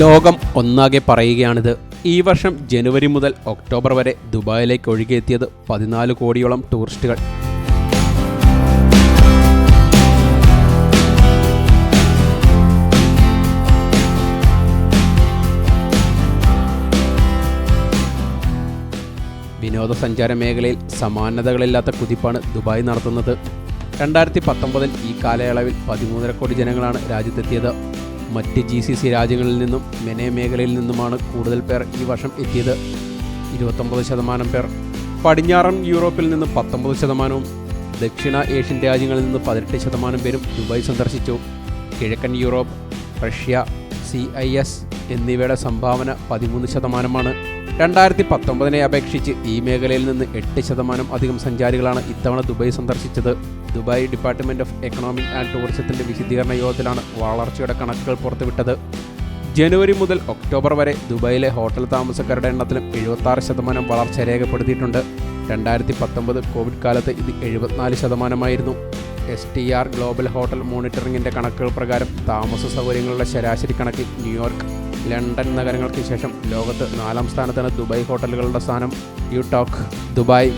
ലോകം ഒന്നാകെ പറയുകയാണിത്. ഈ വർഷം ജനുവരി മുതൽ ഒക്ടോബർ വരെ ദുബായിലേക്ക് ഒഴുകിയെത്തിയത് പതിനാല് കോടിയോളം ടൂറിസ്റ്റുകൾ. വിനോദസഞ്ചാര മേഖലയിൽ സമാനതകളില്ലാത്ത കുതിപ്പാണ് ദുബായ് നടത്തുന്നത്. രണ്ടായിരത്തി പത്തൊമ്പതിൽ ഈ കാലയളവിൽ പതിമൂന്നര കോടി ജനങ്ങളാണ് രാജ്യത്തെത്തിയത്. മറ്റ് ജി സി സി രാജ്യങ്ങളിൽ നിന്നും മെനെ മേഖലയിൽ നിന്നുമാണ് കൂടുതൽ പേർ ഈ വർഷം എത്തിയത്. ഇരുപത്തൊമ്പത് ശതമാനം പേർ പടിഞ്ഞാറൻ യൂറോപ്പിൽ നിന്ന് പത്തൊമ്പത് ശതമാനവും ദക്ഷിണ ഏഷ്യൻ രാജ്യങ്ങളിൽ നിന്ന് പതിനെട്ട് ശതമാനം പേരും ദുബായ് സന്ദർശിച്ചു. കിഴക്കൻ Europe Russia C I S എന്നിവയുടെ സംഭാവന പതിമൂന്ന് ശതമാനമാണ്. രണ്ടായിരത്തി പത്തൊമ്പതിനെ അപേക്ഷിച്ച് ഈ മേഖലയിൽ നിന്ന് എട്ട് ശതമാനം അധികം സഞ്ചാരികളാണ് ഇത്തവണ ദുബായ് സന്ദർശിച്ചത്. Dubai department of economic and ടൂറിസത്തിന്റെ വിശദീകരണ യോഗത്തിലാണ് വളർച്ചയുടെ കണക്കുകൾ പുറത്തുവിട്ടത്. ജനുവരി മുതൽ ഒക്ടോബർ വരെ ദുബായിലെ ഹോട്ടൽ താമസക്കാരുടെ എണ്ണത്തിലും എഴുപത്തി ശതമാനം വളർച്ച രേഖപ്പെടുത്തിയിട്ടുണ്ട്. രണ്ടായിരത്തി പത്തൊമ്പത് കോവിഡ് കാലത്ത് ഇത് എഴുപത്തിനാല് ശതമാനമായിരുന്നു. S T R global hotel മോണിറ്ററിംഗിന്റെ കണക്കുകൾ പ്രകാരം താമസ സൗകര്യങ്ങളുടെ ശരാശരി കണക്കിൽ ന്യൂയോർക്ക് ലണ്ടൻ നഗരങ്ങൾക്ക് ശേഷം ലോകത്ത് നാലാം സ്ഥാനത്താണ് ദുബായ് ഹോട്ടലുകളുടെ സ്ഥാനം. You talk Dubai.